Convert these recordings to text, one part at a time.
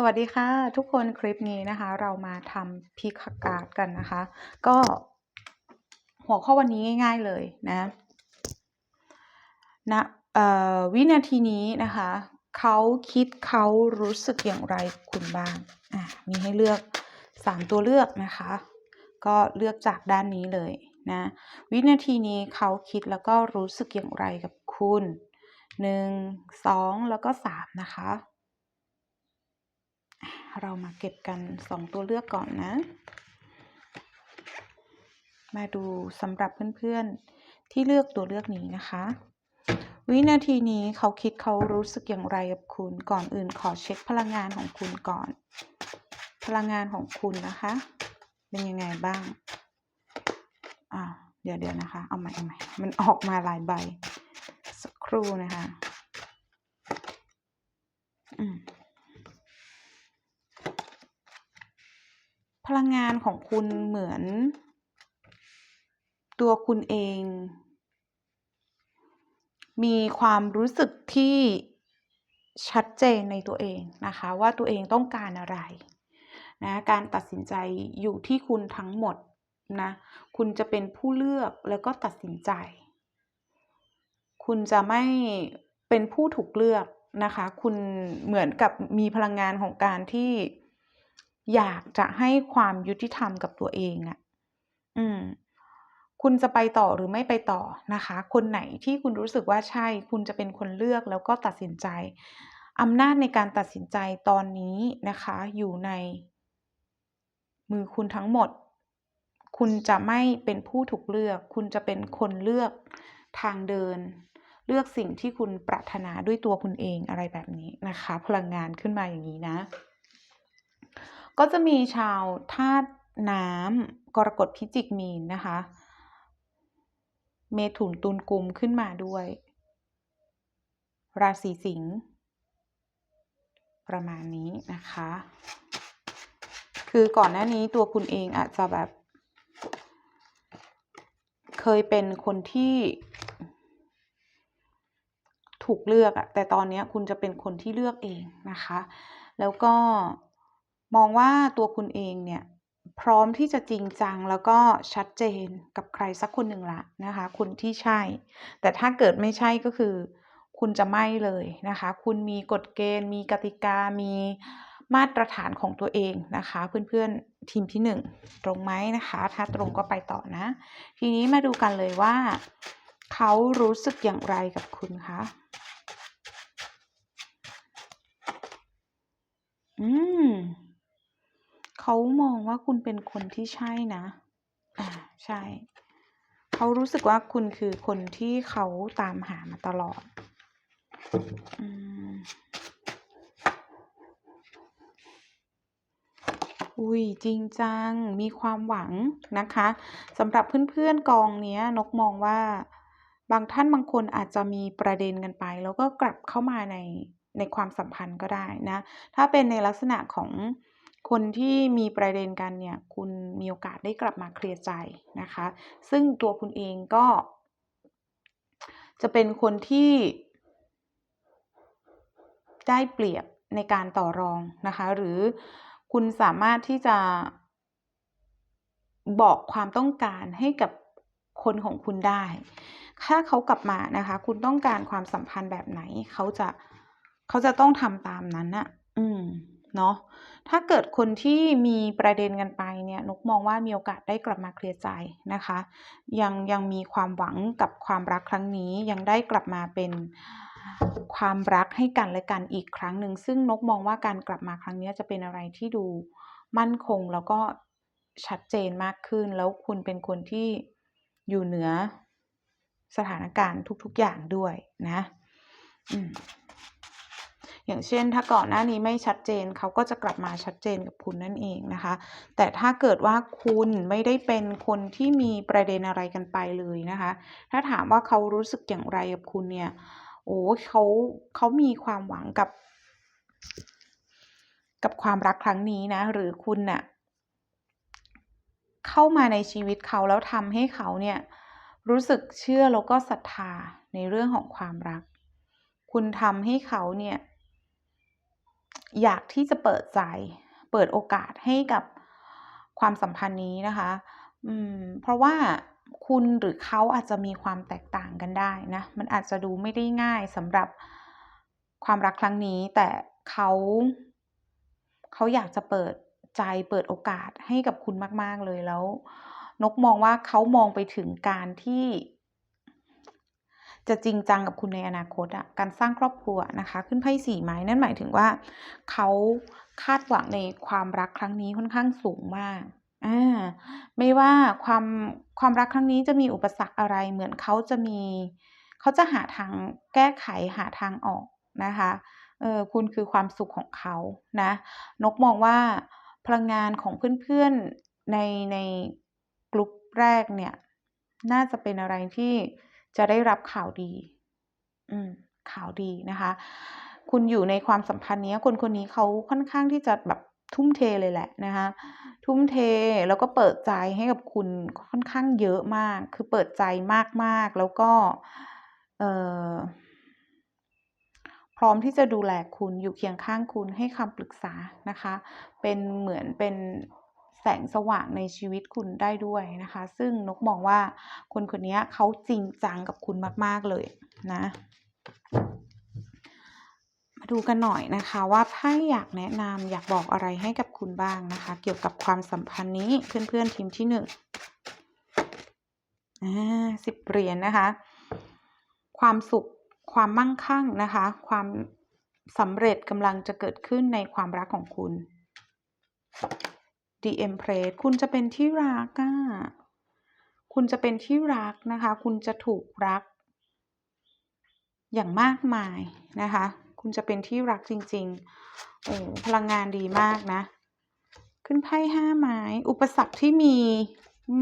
สวัสดีค่ะ ทุกคนคลิปนี้นะคะ เรามาทำพิกการ์ดกันนะคะ ก็หัวข้อวันนี้ง่าย ๆเลยนะนะวินาทีนี้นะคะ เขาคิดเขารู้สึกอย่างไรคุณบ้างอะมีให้เลือก 3 ตัวเลือกนะคะ ก็เลือกจากด้านนี้เลยนะวินาทีนี้เขาคิดแล้วก็รู้สึกอย่างไรกับคุณ 1 2 แล้วก็ 3 นะคะ เรามาเก็บกัน 2 ตัวเลือกก่อนนะ มาดูสำหรับเพื่อนๆที่เลือกตัวเลือกนี้นะคะ วินาทีนี้เขาคิดเขารู้สึกอย่างไรกับคุณก่อนอื่นขอเช็คพลังงานของคุณก่อน พลังงานของคุณนะคะ เป็นยังไงบ้างอ่าเดี๋ยวเดี๋ยวนะคะ เอาใหม่เอาใหม่มันออกมาหลายใบ สักครู่นะคะ อืม พลังงานของคุณเหมือน ตัวคุณเอง มีความรู้สึกที่ชัดเจนในตัวเองนะคะ ว่าตัวเองต้องการอะไรนะการตัดสินใจอยู่ที่คุณทั้งหมดนะคุณจะเป็นผู้เลือกแล้วก็ตัดสินใจ คุณจะไม่เป็นผู้ถูกเลือกนะคะ คุณเหมือนกับมีพลังงานของการที่ อยากจะให้ความยุติธรรมกับตัวเองอะ่ะ อืม คุณจะไปต่อหรือไม่ไปต่อนะคะ คนไหนที่คุณรู้สึกว่าใช่ คุณจะเป็นคนเลือกแล้วก็ตัดสินใจอำนาจในการตัดสินใจตอนนี้นะคะ อยู่ใน มือคุณทั้งหมด คุณจะไม่เป็นผู้ถูกเลือก คุณจะเป็นคนเลือกทางเดิน เลือกสิ่งที่คุณปรารถนาด้วยตัวคุณเองอะไรแบบนี้นะคะ พลังงานขึ้นมาอย่างนี้นะ ก็จะมีชาวธาตุน้ำกรกฎพิจิกมีนนะคะ เมถุนตุลกุมขึ้นมาด้วย ราศีสิงห์ประมาณนี้นะคะ คือก่อนหน้านี้ตัวคุณเองอาจจะแบบ เคยเป็นคนที่ถูกเลือกอะแต่ตอนนี้คุณจะเป็นคนที่เลือกเองนะคะ แล้วก็ มองว่าตัวคุณเองเนี่ยพร้อมที่จะจริงจังแล้วก็ชัดเจนกับใครสักคนหนึ่งละนะคะ คุณที่ใช่ แต่ถ้าเกิดไม่ใช่ก็คือ คุณจะไม่เลยนะคะ คุณมีกฎเกณฑ์ มีกติกา มีมาตรฐานของตัวเองนะคะ เพื่อนๆทีมที่ 1 ตรงไหมนะคะ ถ้าตรงก็ไปต่อนะ ทีนี้มาดูกันเลยว่า เขารู้สึกอย่างไรกับคุณคะอืม เขามองว่าคุณเป็นคนที่ใช่นะ อ่า ใช่ เขารู้สึกว่าคุณคือคนที่เขาตามหามาตลอด อืม อุ้ยจริงจัง มีความหวังนะคะสำหรับเพื่อนๆกองเนี้ย นกมองว่า บางท่านบางคนอาจจะมีประเด็นกันไป แล้วก็กลับเข้ามาในในความสัมพันธ์ก็ได้นะ ถ้าเป็นในลักษณะของ คนที่มีประเด็นกันเนี่ยคุณมีโอกาสได้กลับมาเคลียร์ใจนะคะ ซึ่งตัวคุณเองก็ จะเป็นคนที่ได้เปรียบในการต่อรองนะคะ หรือคุณสามารถที่จะบอกความต้องการให้กับคนของคุณได้ ถ้าเขากลับมานะคะ คุณต้องการความสัมพันธ์แบบไหน เขาจะเขาจะต้องทำตามนั้นนะอืม เนาะถ้าเกิดคนที่มีประเด็นกันไปเนี่ยนกมองว่ามีโอกาสได้กลับมาเคลียร์ใจนะคะ ยังยังมีความหวังกับความรักครั้งนี้ยังได้กลับมาเป็นความรักให้กันและกันอีกครั้งหนึ่งซึ่งนกมองว่าการกลับมาครั้งนี้จะเป็นอะไรที่ดูมั่นคงแล้วก็ชัดเจนมากขึ้น แล้วคุณเป็นคนที่อยู่เหนือสถานการณ์ทุก ๆอย่างด้วยนะ อืม อย่างเช่น ถ้าก่อนหน้านี้ไม่ชัดเจนเขาก็จะกลับมาชัดเจนกับคุณนั่นเองนะคะ แต่ถ้าเกิดว่าคุณไม่ได้เป็นคนที่มีประเด็นอะไรกันไปเลยนะคะ ถ้าถามว่าเขารู้สึกอย่างไรกับคุณเนี่ยโอ้เขาเขามีความหวังกับกับความรักครั้งนี้นะ หรือคุณน่ะเข้ามาในชีวิตเขาแล้วทำให้เขาเนี่ยรู้สึกเชื่อแล้วก็ศรัทธาในเรื่องของความรัก คุณทำให้เขาเนี่ย อยากที่จะเปิดใจ เปิดโอกาสให้กับความสัมพันธ์นี้นะคะ อืม เพราะว่าคุณหรือเขาอาจจะมีความแตกต่างกันได้นะ มันอาจจะดูไม่ได้ง่ายสำหรับความรักครั้งนี้ แต่เขาเขาอยากจะเปิดใจเปิดโอกาสให้กับคุณมาก ๆ เลยแล้ว นกมองว่าเขามองไปถึงการที่ จะจริงจังกับคุณในอนาคตอะการสร้างครอบครัวนะคะ ขึ้นไพ่สี่ไม้นั่นหมายถึงว่าเขาคาดหวังในความรักครั้งนี้ค่อนข้างสูงมากอาไม่ว่าความความรักครั้งนี้จะมีอุปสรรคอะไรเหมือนเขาจะมี เขาจะหาทางแก้ไขหาทางออกนะคะเออคุณคือความสุขของเขานะนกมองว่าพลังงานของเพื่อนๆในใน group แรกเนี่ย น่าจะเป็นอะไรที่ จะได้รับข่าวดี อืม ข่าวดีนะคะ คุณอยู่ในความสัมพันธ์นี้คนคนนี้เขาค่อนข้างที่จะแบบทุ่มเทเลยแหละนะคะ ทุ่มเทแล้วก็เปิดใจให้กับคุณค่อนข้างเยอะมาก คือเปิดใจมากๆ แล้วก็ เอ่อพร้อมที่จะดูแลคุณอยู่เคียงข้างคุณให้คำปรึกษานะคะ เป็นเหมือนเป็น แสงสว่างในชีวิตคุณได้ด้วยนะคะ ซึ่งนกมองว่าคนคนนี้เขาจริงจังกับคุณมาก ๆ เลยนะ มาดูกันหน่อยนะคะว่าไพ่อยากแนะนำอยากบอกอะไรให้กับคุณบ้างนะคะ เกี่ยวกับความสัมพันธ์นี้เพื่อนๆทีมที่1อา10เหรียญนะคะ ความสุขความมั่งคั่งนะคะ ความสำเร็จกำลังจะเกิดขึ้นในความรักของคุณ The Empress คุณจะเป็นที่รักอะคุณจะเป็นที่รักนะคะ คุณจะถูกรัก อย่างมากมายนะคะ คุณจะเป็นที่รักจริงๆ โอ้พลังงานดีมากนะ ขึ้นไพ่5ไม้ อุปสรรคที่มี อื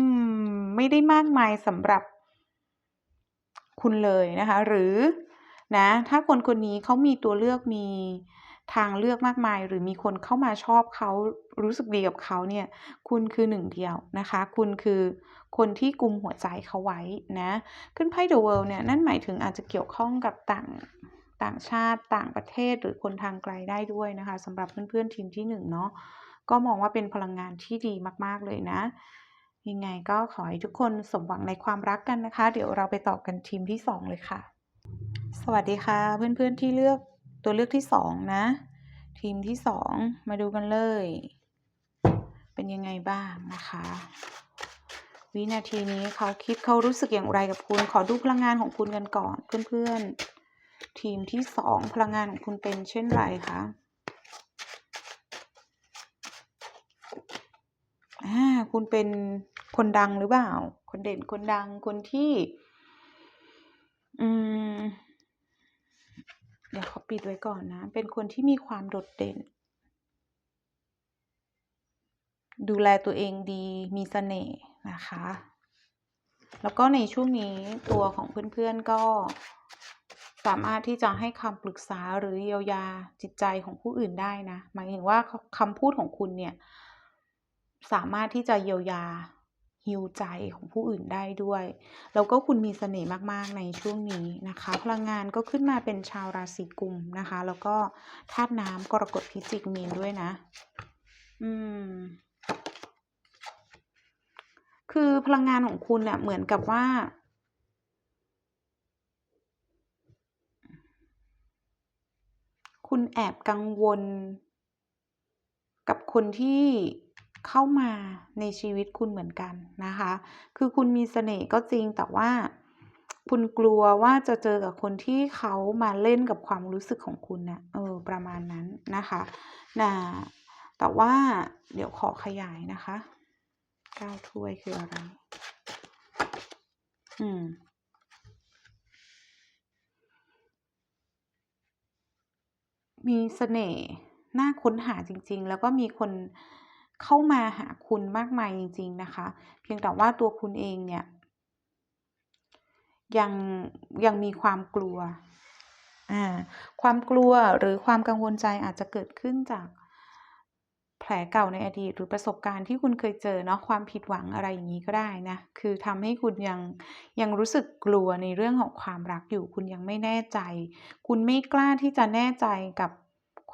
ม ไม่ได้มากมายสำหรับ คุณเลยนะคะ หรือนะ ถ้าคนคนนี้เขามีตัวเลือกมี ทางเลือกมากมาย หรือมีคนเข้ามาชอบเขารู้สึกดีกับเขาเนี่ย คุณคือหนึ่งเดียวนะคะ คุณคือคนที่กุมหัวใจเขาไว้นะ ขึ้นไพ่ The World เนี่ย นั่นหมายถึงอาจจะเกี่ยวข้องกับต่างต่างชาติต่างประเทศหรือคนทางไกลได้ด้วยนะคะสำหรับเพื่อนๆทีมที่1เนาะก็มองว่าเป็นพลังงานที่ดีมากๆเลยนะ ยังไงก็ขอให้ทุกคนสมหวังในความรักกันนะคะ เดี๋ยวเราไปต่อกันทีมที่2เลยค่ะ สวัสดีค่ะ เพื่อนๆที่เลือก ตัวเลือกที่2นะ ทีมที่2มาดูกันเลย เป็นยังไงบ้างนะคะ วินาทีนี้เขาคิดเขารู้สึกอย่างไรกับคุณ ขอดูพลังงานของคุณกันก่อนเพื่อนๆ ทีมที่2พลังงานของคุณเป็นเช่นไรคะ?คุณเป็นคนดังหรือเปล่า?คนเด่นคนดังคนที่ อืม ดี๋ยวขอปิดไว้ก่อนนะ เป็นคนที่มีความโดดเด่น ดูแลตัวเองดีมีเสน่ห์นะคะ แล้วก็ในช่วงนี้ตัวของเพื่อนๆก็สามารถที่จะให้คำปรึกษาหรือเยียวยาจิตใจของผู้อื่นได้นะ หมายถึงว่าคำพูดของคุณเนี่ย สามารถที่จะเยียวยา heal ใจของผู้อื่นได้ด้วย แล้วก็คุณมีเสน่ห์มากๆในช่วงนี้นะคะ พลังงานก็ขึ้นมาเป็นชาวราศีกุมนะคะ แล้วก็ธาตุน้ำกรกฎพิจิกมีนด้วยนะ อืม คือพลังงานของคุณน่ะเหมือนกับว่าคุณแอบกังวล กับคนที่ เข้ามาในชีวิตคุณเหมือนกันนะคะ คือคุณมีเสน่ห์ก็จริงแต่ว่าคุณกลัวว่าจะเจอกับคนที่เขามาเล่นกับความรู้สึกของคุณน่ะเออ ประมาณนั้นนะคะนะแต่ว่าเดี๋ยวขอขยายนะคะ9ถ้วยคืออะไร?อืม มีเสน่ห์น่าค้นหาจริง ๆ แล้วก็มีคน เข้ามาหาคุณมากมายจริง ๆนะคะ เพียงแต่ว่าตัวคุณเองเนี่ย ยังยังมีความกลัวอาความกลัวหรือความกังวลใจอาจจะเกิดขึ้นจากแผลเก่าในอดีต หรือประสบการณ์ที่คุณเคยเจอเนาะความผิดหวังอะไรอย่างงี้ก็ได้นะคือทำให้คุณยังยังรู้สึกกลัวในเรื่องของความรักอยู่ คุณยังไม่แน่ใจ คุณไม่กล้าที่จะแน่ใจกับ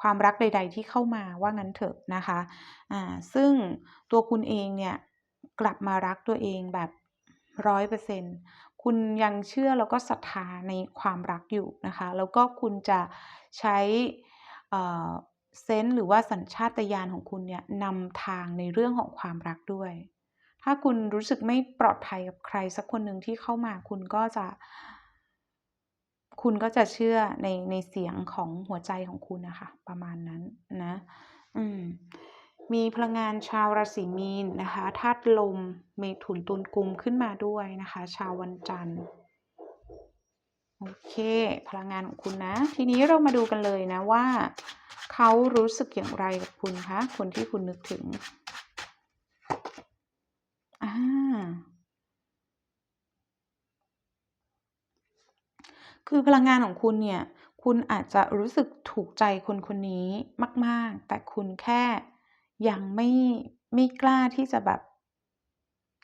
ความรักใด ๆ ที่เข้ามาว่างั้นเถอะนะคะอ่าซึ่งตัวคุณเองเนี่ยกลับมารักตัวเองแบบร้อยเปอร์เซ็นต์คุณยังเชื่อแล้วก็ศรัทธาในความรักอยู่นะคะ แล้วก็คุณจะใช้เซนส์หรือว่าสัญชาตญาณของคุณเนี่ยนำทางในเรื่องของความรักด้วย ถ้าคุณรู้สึกไม่ปลอดภัยกับใครสักคนหนึ่งที่เข้ามาคุณก็จะ คุณก็จะเชื่อในในเสียงของหัวใจของคุณนะคะประมาณนั้นนะอืมมีพลังงานชาวราศีมีนนะคะธาตุลมเมถุนตุลกุมขึ้นมาด้วยนะคะ ชาววันจันทร์โอเคพลังงานของคุณนะ ทีนี้เรามาดูกันเลยนะว่า เขารู้สึกอย่างไรกับคุณคะคนที่คุณนึกถึงอ่า คือพลังงานของคุณเนี่ย คุณอาจจะรู้สึกถูกใจคนคนนี้มาก ๆ แต่คุณแค่ยังไม่ไม่กล้าที่จะแบบ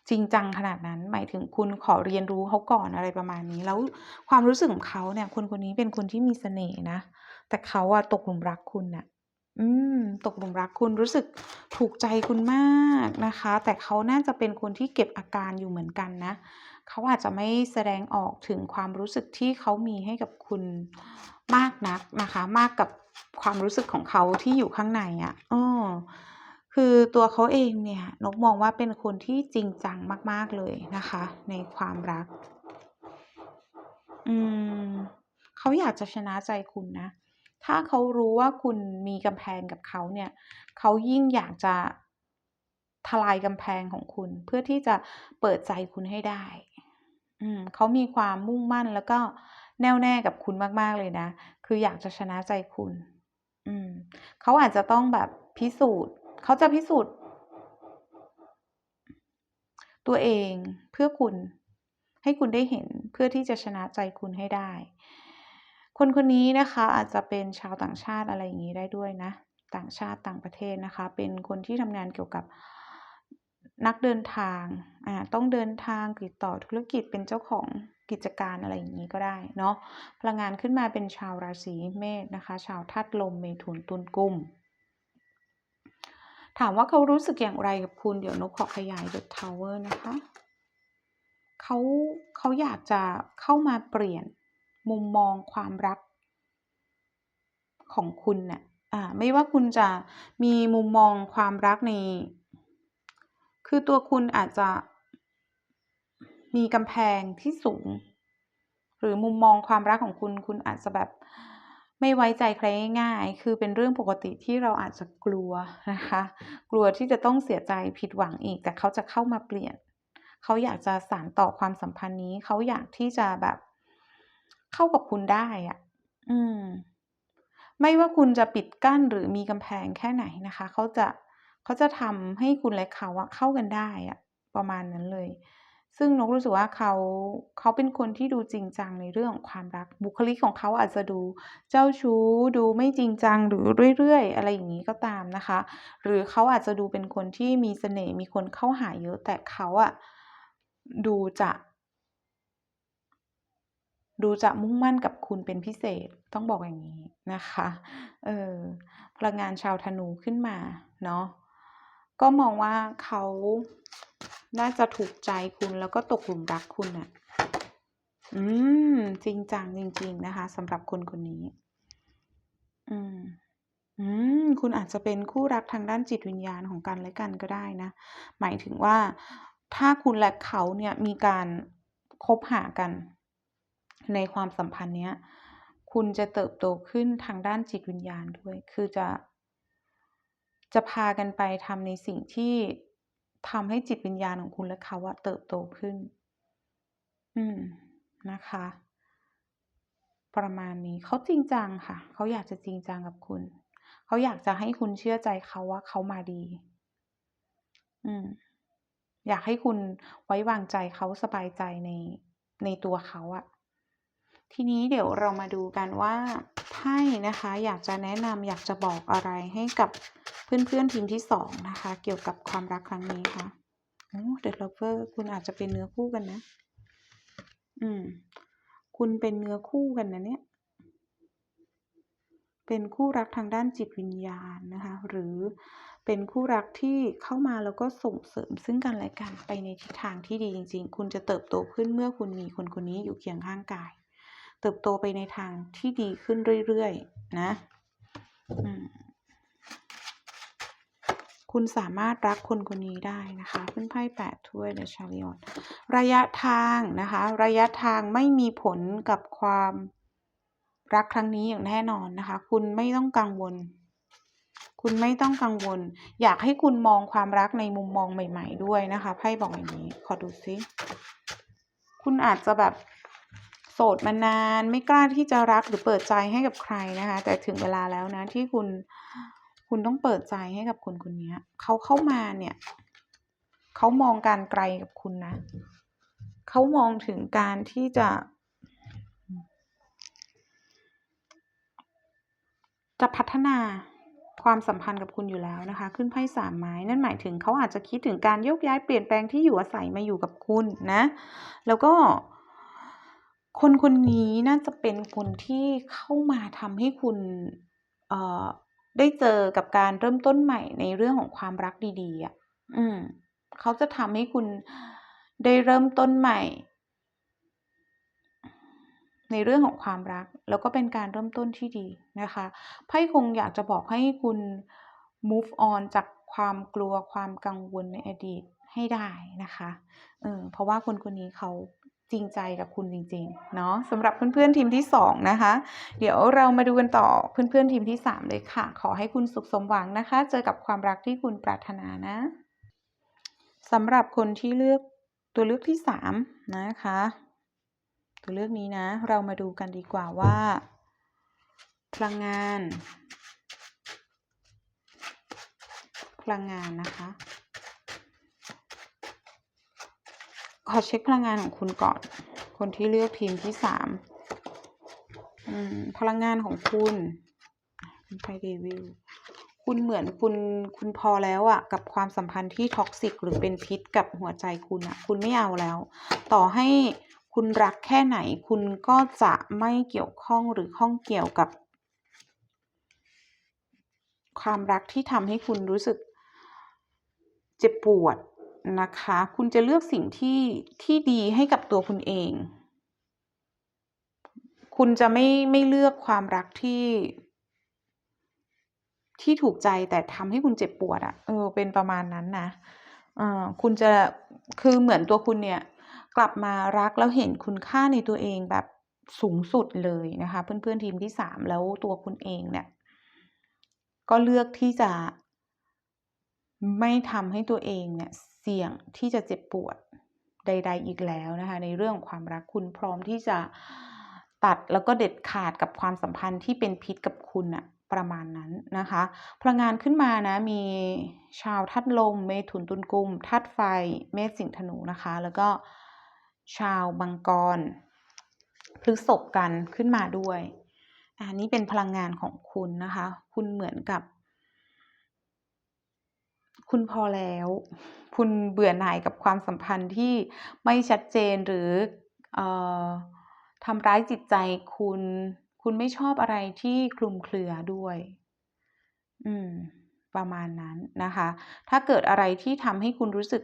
จริงจังขนาดนั้น หมายถึงคุณขอเรียนรู้เขาก่อนอะไรประมาณนี้ แล้วความรู้สึกของเขาเนี่ย คนคนนี้เป็นคนที่มีเสน่ห์นะ แต่เขาอะตกหลุมรักคุณน่ะอืม ตกหลุมรักคุณรู้สึกถูกใจคุณมากนะคะ แต่เขาน่าจะเป็นคนที่เก็บอาการอยู่เหมือนกันนะ เขาอาจจะไม่แสดงออกถึงความรู้สึกที่เขามีให้กับคุณมากนักนะคะ มากกับความรู้สึกของเขาที่อยู่ข้างในอะอ้อคือตัวเขาเองเนี่ยนกมองว่าเป็นคนที่จริงจังมาก ๆเลยนะคะ ในความรัก อืมเขาอยากจะชนะใจคุณนะ ถ้าเขารู้ว่าคุณมีกำแพงกับเขาเนี่ย เขายิ่งอยากจะทลายกำแพงของคุณเพื่อที่จะเปิดใจคุณให้ได้ อืม เขามีความมุ่งมั่นแล้วก็แน่วแน่กับคุณมาก ๆ เลยนะ คืออยากจะชนะใจคุณ อืม เขาอาจจะต้องแบบพิสูจน์ เขาจะพิสูจน์ ตัวเองเพื่อคุณ ให้คุณได้เห็นเพื่อที่จะชนะใจคุณให้ได้ คนคนนี้นะคะ อาจจะเป็นชาวต่างชาติอะไรอย่างงี้ได้ด้วยนะ ต่างชาติต่างประเทศนะคะ เป็นคนที่ทำงานเกี่ยวกับ นักเดินทางอ่าต้องเดินทางติดต่อธุรกิจเป็นเจ้าของกิจการอะไรอย่างงี้ก็ได้เนาะพลังงานขึ้นมาเป็นชาวราศีเมษนะคะ ชาวธาตุลมเมถุนตุลกุมถามว่าเขารู้สึกอย่างไรกับคุณเดี๋ยวนกขอขยาย The Tower นะคะเขาเขาอยากจะเข้ามาเปลี่ยนมุมมองความรักของคุณน่ะอ่าไม่ว่าคุณจะมีมุมมองความรักใน คือตัวคุณอาจจะมีกำแพงที่สูง หรือมุมมองความรักของคุณคุณอาจจะแบบไม่ไว้ใจใครง่ายๆ คือเป็นเรื่องปกติที่เราอาจจะกลัวนะคะ กลัวที่จะต้องเสียใจผิดหวังอีก แต่เขาจะเข้ามาเปลี่ยน เขาอยากจะสานต่อความสัมพันธ์นี้ เขาอยากที่จะแบบเข้ากับคุณได้อะอืม ไม่ว่าคุณจะปิดกั้นหรือมีกำแพงแค่ไหนนะคะ เขาจะ เขาจะทำให้คุณและเขาอะเข้ากันได้อะประมาณนั้นเลย ซึ่งนกรู้สึกว่าเขาเขาเป็นคนที่ดูจริงจังในเรื่องของความรักบุคลิกของเขาอาจจะดูเจ้าชู้ดูไม่จริงจังหรือเรื่อยๆ อะไรอย่างงี้ก็ตามนะคะ หรือเขาอาจจะดูเป็นคนที่มีเสน่ห์มีคนเข้าหาเยอะแต่เขาอะดูจะดูจะมุ่งมั่นกับคุณเป็นพิเศษต้องบอกอย่างงี้นะคะ เออพลังงานชาวธนูขึ้นมาเนาะ ก็มองว่าเขาน่าจะถูกใจคุณแล้วก็ตกหลุมรักคุณน่ะ อืม จริงจังจริง ๆ นะคะสำหรับคนคนนี้ อืม อืม คุณอาจจะเป็นคู่รักทางด้านจิตวิญญาณของกันและกันก็ได้นะ หมายถึงว่าถ้าคุณและเขาเนี่ยมีการคบหากัน ในความสัมพันธ์เนี้ย คุณจะเติบโตขึ้นทางด้านจิตวิญญาณด้วย คือจะ จะพากันไปทำในสิ่งที่ทำให้จิตวิญญาณของคุณและเขาอะเติบโตขึ้น อืมนะคะ ประมาณนี้เขาจริงจังค่ะ เขาอยากจะจริงจังกับคุณ เขาอยากจะให้คุณเชื่อใจเขาว่าเขามาดี อืม อยากให้คุณไว้วางใจเขาสบายใจในในตัวเขาอะ ทีนี้เดี๋ยวเรามาดูกันว่าไพ่นะคะ อยากจะแนะนำอยากจะบอกอะไรให้กับเพื่อนๆทีมที่2นะคะ เกี่ยวกับความรักครั้งนี้ค่ะ?โอ้ The Lover คุณอาจจะเป็นเนื้อคู่กันนะ อืม คุณเป็นเนื้อคู่กันนะเนี่ย เป็นคู่รักทางด้านจิตวิญญาณนะคะ หรือเป็นคู่รักที่เข้ามาแล้วก็ส่งเสริมซึ่งกันและกันไปในทิศทางที่ดีจริง ๆ คุณจะเติบโตขึ้นเมื่อคุณมีคนคนนี้อยู่เคียงข้างกาย เติบโตไปในทางที่ดีขึ้นเรื่อยๆ นะคุณสามารถรักคนคนนี้ได้นะคะขึ้นไพ่แปดถ้วยในชาริออนระยะทางนะคะ ระยะทางไม่มีผลกับความรักครั้งนี้อย่างแน่นอนนะคะ คุณไม่ต้องกังวล คุณไม่ต้องกังวล อยากให้คุณมองความรักในมุมมองใหม่ ๆ ด้วยนะคะไพ่บอกอย่างนี้ ขอดูซิ คุณอาจจะแบบ สดมานานไม่กล้าที่จะรักหรือเปิดใจให้กับใครนะคะ แต่ถึงเวลาแล้วนะที่คุณคุณต้องเปิดใจให้กับคนคนนี้เขาเข้ามาเนี่ยเขามองการไกลกับคุณนะเขามองถึงการที่จะ จะพัฒนาความสัมพันธ์กับคุณอยู่แล้วนะคะ ขึ้นไพ่สามไม้นั่นหมายถึงเขาอาจจะคิดถึงการโยกย้ายเปลี่ยนแปลงที่อยู่อาศัยมาอยู่กับคุณนะ แล้วก็ คนคนนี้น่าจะเป็นคนที่เข้ามาทำให้คุณเอ่อได้เจอกับการเริ่มต้นใหม่ในเรื่องของความรักดีๆอะ อืม เขาจะทำให้คุณได้เริ่มต้นใหม่ ในเรื่องของความรัก แล้วก็เป็นการเริ่มต้นที่ดีนะคะไพ่คงอยากจะบอกให้คุณ move on จากความกลัวความกังวลในอดีตให้ได้นะคะ เออเพราะว่าคนคนนี้เขา จริงใจกับคุณจริงๆเนาะสำหรับเพื่อนๆทีมที่ 2 นะคะ เดี๋ยวเรามาดูกันต่อเพื่อนๆทีมที่ 3 เลยค่ะ ขอให้คุณสุขสมหวังนะคะ เจอกับความรักที่คุณปรารถนานะสำหรับคนที่เลือกตัวเลือกที่ 3 นะคะ ตัวเลือกนี้นะ เรามาดูกันดีกว่าว่า พลังงาน พลังงานนะคะ ขอเช็คพลังงานของคุณก่อน คนที่เลือกทีมที่สามพลังงานของคุณคุณไปเดวิลคุณเหมือนคุณคุณพอแล้วอะกับความสัมพันธ์ที่ท็อกซิกหรือเป็นพิษกับหัวใจคุณอะคุณไม่เอาแล้ว ต่อให้คุณรักแค่ไหน คุณก็จะไม่เกี่ยวข้องหรือข้องเกี่ยวกับ ความรักที่ทำให้คุณรู้สึกเจ็บปวด นะคะ คุณจะเลือกสิ่งที่ที่ดีให้กับตัวคุณเอง คุณจะไม่ไม่เลือกความรักที่ ที่ถูกใจแต่ทำให้คุณเจ็บปวดอะ่ะ เออ เป็นประมาณนั้นนะเออคุณจะคือเหมือนตัวคุณเนี่ย กลับมารักแล้วเห็นคุณค่าในตัวเองแบบสูงสุดเลยนะคะ เพื่อนๆทีมที่สามแล้วตัวคุณเองเนี่ย ก็เลือกที่จะไม่ทำให้ตัวเองเนี่ย สี่ยงที่จะเจ็บปวดใด ๆ อีกแล้วนะคะ ในเรื่องความรักคุณพร้อมที่จะตัดแล้วก็เด็ดขาดกับความสัมพันธ์ที่เป็นพิษกับคุณอะประมาณนั้นนะคะ พลังงานขึ้นมานะมีชาวทัดลม เมถุนตุลกุมทัดไฟ เมษสิงธนูนะคะ แล้วก็ชาวบังกรพฤษภกันขึ้นมาด้วย อันนี้เป็นพลังงานของคุณนะคะ คุณเหมือนกับ คุณพอแล้ว คุณเบื่อหน่ายกับความสัมพันธ์ที่ไม่ชัดเจนหรืออทำร้ายจิตใจคุณ คุณไม่ชอบอะไรที่คลุมเครือด้วย อืม ประมาณนั้นนะคะ ถ้าเกิดอะไรที่ทำให้คุณรู้สึก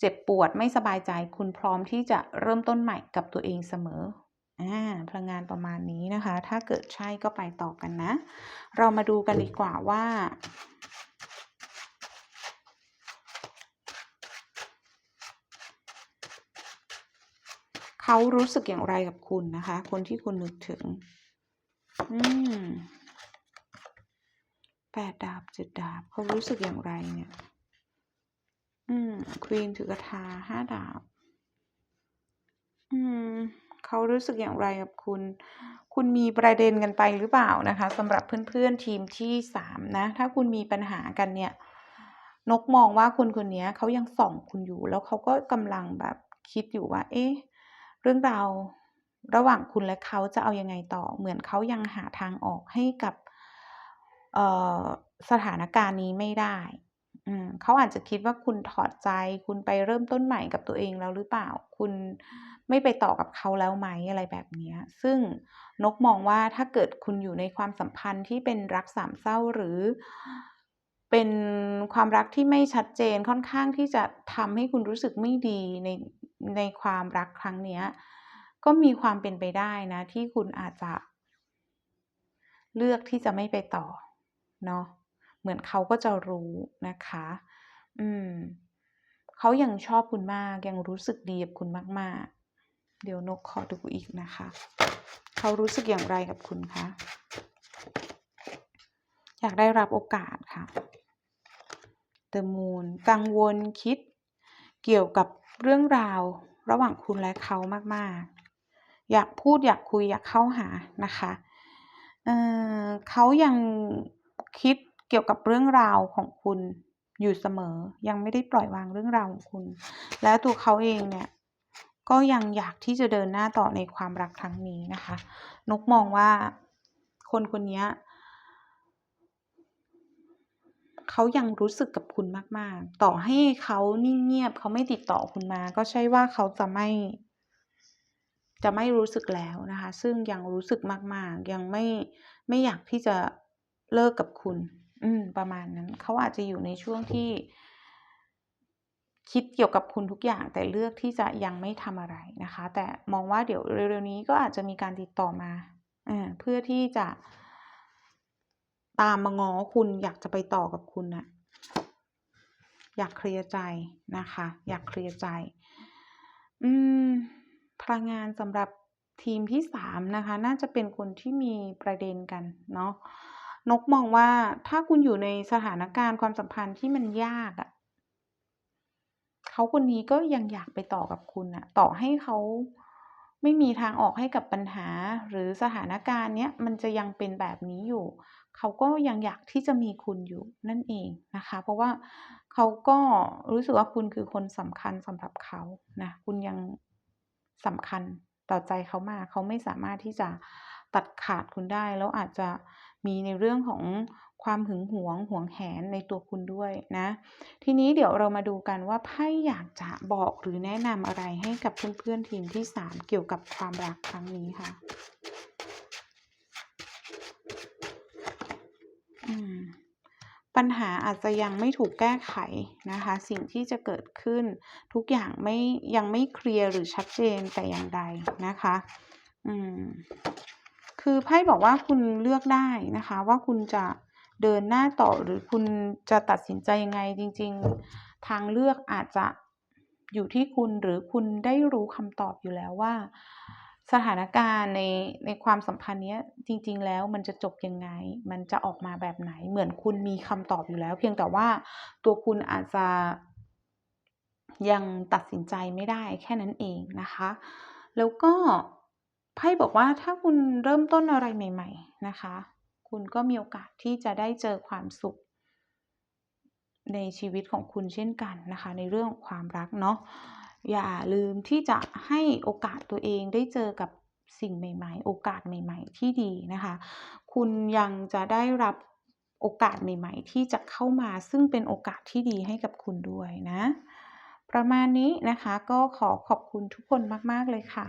เจ็บปวดไม่สบายใจ คุณพร้อมที่จะเริ่มต้นใหม่กับตัวเองเสมออ่าพลังงานประมาณนี้นะคะ ถ้าเกิดใช่ก็ไปต่อกันนะ เรามาดูกันดีกว่าว่า เขารู้สึกอย่างไรกับคุณนะคะ คนที่คุณนึกถึง อืมแปดดาบเจ็ดดาบเขารู้สึกอย่างไรเนี่ย อืมควีนถือกระทาห้าดาบ อืมเขารู้สึกอย่างไรกับคุณ คุณมีประเด็นกันไปหรือเปล่านะคะสำหรับเพื่อนๆทีมที่สามนะ ถ้าคุณมีปัญหากันเนี่ย นกมองว่าคนคนนี้เขายังส่องคุณอยู่ แล้วเขาก็กำลังแบบคิดอยู่ว่า เอ๊ะ เรื่องราวระหว่างคุณและเขาจะเอายังไงต่อ เหมือนเขายังหาทางออกให้กับสถานการณ์นี้ไม่ได้เขาอาจจะคิดว่าคุณถอดใจ คุณไปเริ่มต้นใหม่กับตัวเองแล้วหรือเปล่า คุณไม่ไปต่อกับเขาแล้วไหมอะไรแบบนี้ ซึ่งนกมองว่าถ้าเกิดคุณอยู่ในความสัมพันธ์ที่เป็นรักสามเศร้าหรือ เป็นความรักที่ไม่ชัดเจนค่อนข้างที่จะทำให้คุณรู้สึกไม่ดีใน ในความรักครั้งเนี้ยก็มีความเป็นไปได้นะ ที่คุณอาจจะ เลือกที่จะไม่ไปต่อเนาะเหมือนเขาก็จะรู้นะคะ อืมเขายังชอบคุณมากยังรู้สึกดีกับคุณมาก ๆ เดี๋ยวนกขอดูอีกนะคะ เขารู้สึกอย่างไรกับคุณคะ?อยากได้รับโอกาสค่ะ The Moon กังวลคิดเกี่ยวกับ เรื่องราวระหว่างคุณและเขามากๆ อยากพูดอยากคุยอยากเข้าหานะคะเอ่อเขายังคิดเกี่ยวกับเรื่องราวของคุณอยู่เสมอ ยังไม่ได้ปล่อยวางเรื่องราวของคุณ แล้วตัวเขาเองเนี่ยก็ยังอยากที่จะเดินหน้าต่อในความรักครั้งนี้นะคะ นกมองว่าคนคนนี้ เขายังรู้สึกกับคุณมาก ๆ ต่อให้เขานิ่งเงียบเขาไม่ติดต่อคุณมา ก็ใช่ว่าเขาจะไม่ จะไม่รู้สึกแล้วนะคะ ซึ่งยังรู้สึกมาก ๆ ยังไม่ไม่อยากที่จะเลิกกับคุณ อืม ประมาณนั้น เขาอาจจะอยู่ในช่วงที่ คิดเกี่ยวกับคุณทุกอย่าง แต่เลือกที่จะยังไม่ทำอะไรนะคะ แต่มองว่าเดี๋ยวเร็วๆนี้ก็อาจจะมีการติดต่อมาอ่าเพื่อที่จะ ตามมาง้อคุณอยากจะไปต่อกับคุณนะอยากเคลียร์ใจนะคะ อยากเคลียร์ใจ อืม พลังงานสำหรับทีมที่3นะคะ น่าจะเป็นคนที่มีประเด็นกันเนาะนกมองว่าถ้าคุณอยู่ในสถานการณ์ความสัมพันธ์ที่มันยากอะเขาคนนี้ก็ยังอยากไปต่อกับคุณน่ะ ต่อให้เขาไม่มีทางออกให้กับปัญหา หรือสถานการณ์เนี้ยมันจะยังเป็นแบบนี้อยู่ เขาก็ยังอยากที่จะมีคุณอยู่นั่นเองนะคะ เพราะว่าเขาก็รู้สึกว่าคุณคือคนสำคัญสำหรับเขานะคุณยังสำคัญต่อใจเขามากเขาไม่สามารถที่จะตัดขาดคุณได้ แล้วอาจจะมีในเรื่องของความหึงหวงห่วงแหนในตัวคุณด้วยนะ ทีนี้เดี๋ยวเรามาดูกันว่าไพ่อยากจะบอกหรือแนะนำอะไรให้กับเพื่อนๆทีมที่ 3 เกี่ยวกับความรักครั้งนี้ค่ะ อืม ปัญหาอาจจะยังไม่ถูกแก้ไขนะคะ สิ่งที่จะเกิดขึ้นทุกอย่างไม่ยังไม่เคลียร์หรือชัดเจนแต่อย่างใดนะคะ อืมคือไพ่บอกว่าคุณเลือกได้นะคะ ว่าคุณจะเดินหน้าต่อหรือคุณจะตัดสินใจยังไงจริง ๆ ทางเลือกอาจจะอยู่ที่คุณหรือคุณได้รู้คำตอบอยู่แล้วว่า สถานการณ์ในในความสัมพันธ์เนี้ยจริง ๆ แล้วมันจะจบยังไง มันจะออกมาแบบไหน เหมือนคุณมีคำตอบอยู่แล้ว เพียงแต่ว่าตัวคุณอาจจะยังตัดสินใจไม่ได้แค่นั้นเองนะคะ แล้วก็ไพ่บอกว่าถ้าคุณเริ่มต้นอะไรใหม่ ๆนะคะ คุณก็มีโอกาสที่จะได้เจอความสุข ในชีวิตของคุณเช่นกันนะคะ ในเรื่องของความรักเนาะ อย่าลืมที่จะให้โอกาสตัวเองได้เจอกับสิ่งใหม่ ๆ โอกาสใหม่ ๆ ที่ดีนะคะ คุณยังจะได้รับโอกาสใหม่ ๆ ที่จะเข้ามาซึ่งเป็นโอกาสที่ดีให้กับคุณด้วยนะ ประมาณนี้นะคะก็ขอขอบคุณทุกคนมาก ๆ เลยค่ะ